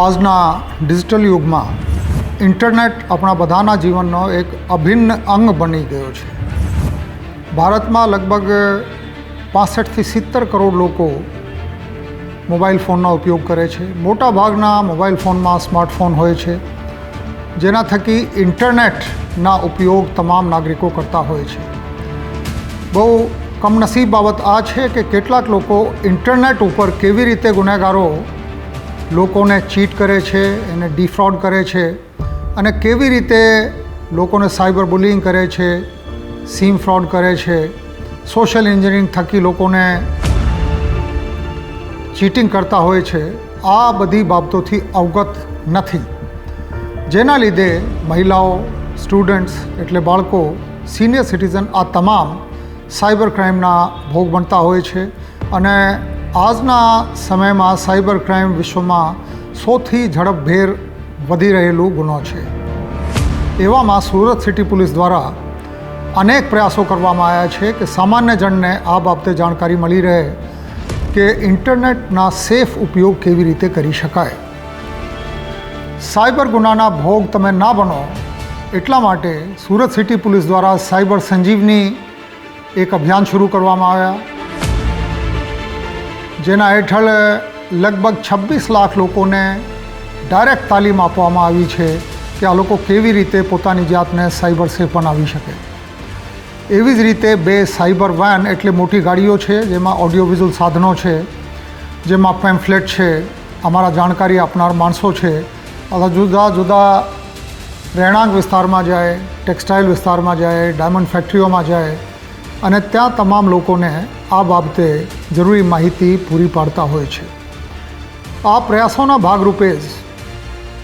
આજના ડિજિટલ યુગમાં ઇન્ટરનેટ આપણા બધાના જીવનનો એક અભિન્ન અંગ બની ગયો છે. ભારતમાં લગભગ પાસઠથી સિત્તેર કરોડ લોકો મોબાઈલ ફોનનો ઉપયોગ કરે છે. મોટા ભાગના મોબાઈલ ફોનમાં સ્માર્ટફોન હોય છે, જેના થકી ઇન્ટરનેટના ઉપયોગ તમામ નાગરિકો કરતા હોય છે. બહુ કમનસીબ બાબત આ છે કે કેટલાક લોકો ઇન્ટરનેટ ઉપર કેવી રીતે ગુનેગારો લોકોને ચીટ કરે છે, એને ડિફ્રોડ કરે છે અને કેવી રીતે લોકોને સાયબર બુલિંગ કરે છે સીમ ફ્રોડ કરે છે સોશિયલ એન્જિનિયરિંગ થકી લોકોને ચીટિંગ કરતા હોય છે, આ બધી બાબતોથી અવગત નથી. જેના લીધે મહિલાઓ સ્ટુડન્ટ્સ એટલે બાળકો સિનિયર સિટીઝન આ તમામ સાયબર ક્રાઇમના ભોગ બનતા હોય છે અને આજના સમયમાં સાયબર ક્રાઇમ વિશ્વમાં સૌથી ઝડપભેર વધી રહેલું ગુનો છે. એવામાં સુરત સિટી પોલીસ દ્વારા અનેક પ્રયાસો કરવામાં આવ્યા છે કે સામાન્ય જણને આ બાબતે જાણકારી મળી રહે કે ઇન્ટરનેટના સેફ ઉપયોગ કેવી રીતે કરી શકાય. સાયબર ગુનાના ભોગ તમે ના બનો એટલા માટે સુરત સિટી પોલીસ દ્વારા સાયબર સંજીવની એક અભિયાન શરૂ કરવામાં આવ્યા. જેના હેઠળ લગભગ છવ્વીસ લાખ લોકોને ડાયરેક્ટ તાલીમ આપવામાં આવી છે કે આ લોકો કેવી રીતે પોતાની જાતને સાયબર સેફ બનાવી શકે. એવી જ રીતે બે સાયબર વેન એટલે મોટી ગાડીઓ છે, જેમાં ઓડિયો વિઝ્યુઅલ સાધનો છે, જેમાં પેમ્ફલેટ છે, અમારા જાણકારી આપનાર માણસો છે. અથવા જુદા જુદા રહેણાંક વિસ્તારમાં જાય ટેક્સટાઇલ વિસ્તારમાં જાય ડાયમંડ ફેક્ટરીઓમાં જાય અને ત્યાં તમામ લોકોને આ બાબતે જરૂરી માહિતી પૂરી પાડતા હોય છે. આ પ્રયાસોના ભાગરૂપે જ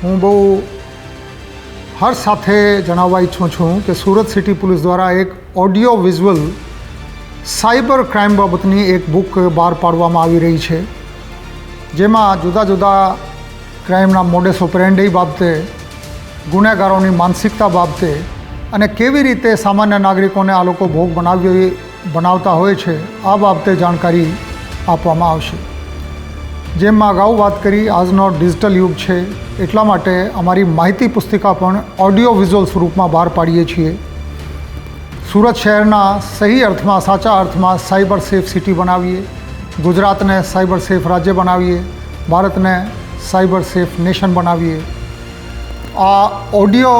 હું બહુ હર્ષ સાથે જણાવવા ઈચ્છું છું કે સુરત સિટી પોલીસ દ્વારા એક ઓડિયો વિઝ્યુઅલ સાયબર ક્રાઇમ બાબતની એક બુક બહાર પાડવામાં આવી રહી છે. જેમાં જુદા જુદા ક્રાઇમના મોડેસ ઓપરેન્ડી બાબતે, ગુનેગારોની માનસિકતા બાબતે અને કેવી રીતે સામાન્ય નાગરિકોને આ લોકો ભોગ બનાવી બનાવતા હોય છે, આ બાબતે જાણકારી આપવામાં આવશે. જેમ અગાઉ વાત કરી, આજનો ડિજિટલ યુગ છે, એટલા માટે અમારી માહિતી પુસ્તિકા પણ ઓડિયો વિઝ્યુઅલ સ્વરૂપમાં બહાર પાડીએ છીએ. સુરત શહેરના સહી અર્થમાં, સાચા અર્થમાં સાયબર સેફ સિટી બનાવીએ, ગુજરાતને સાયબર સેફ રાજ્ય બનાવીએ, ભારતને સાયબર સેફ નેશન બનાવીએ. આ ઓડિયો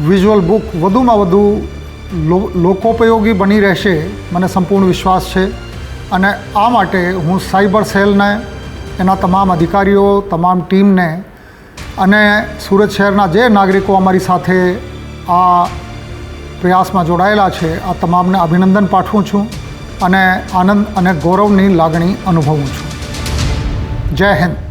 વિઝ્યુઅલ બુક વધુમાં વધુ લોકોપયોગી બની રહેશે, મને સંપૂર્ણ વિશ્વાસ છે. અને આ માટે હું સાયબર સેલને, એના તમામ અધિકારીઓ, તમામ ટીમને અને સુરત શહેરના જે નાગરિકો અમારી સાથે આ પ્રયાસમાં જોડાયેલા છે, આ તમામને અભિનંદન પાઠવું છું અને આનંદ અને ગૌરવની લાગણી અનુભવું છું. જય હિન્દ.